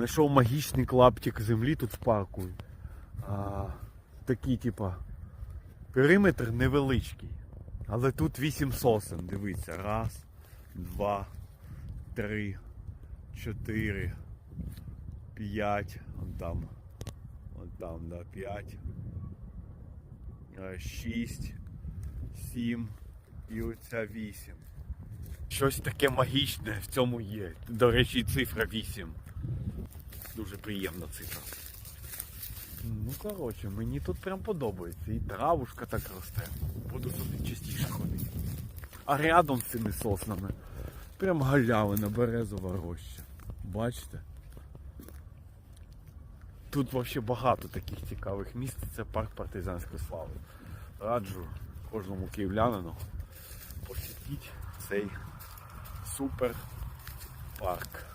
Знайшов магічний клаптик землі тут в парку. А, такий, типа, периметр невеличкий. Але тут вісім сосен. Дивіться. Раз, два, три, чотири, п'ять. Вон там. Вон там, да, п'ять. Шість, сім і оця вісім. Щось таке магічне в цьому є. До речі, цифра 8. Дуже приємна цифра. Ну, коротше, мені тут прям подобається. І травушка так росте. Буду сюди частіше ходити. А рядом з цими соснами прям галявина березова роща. Бачите? Тут взагалі багато таких цікавих місць. Це парк партизанської слави. Раджу кожному київлянину посітіть цей супер парк.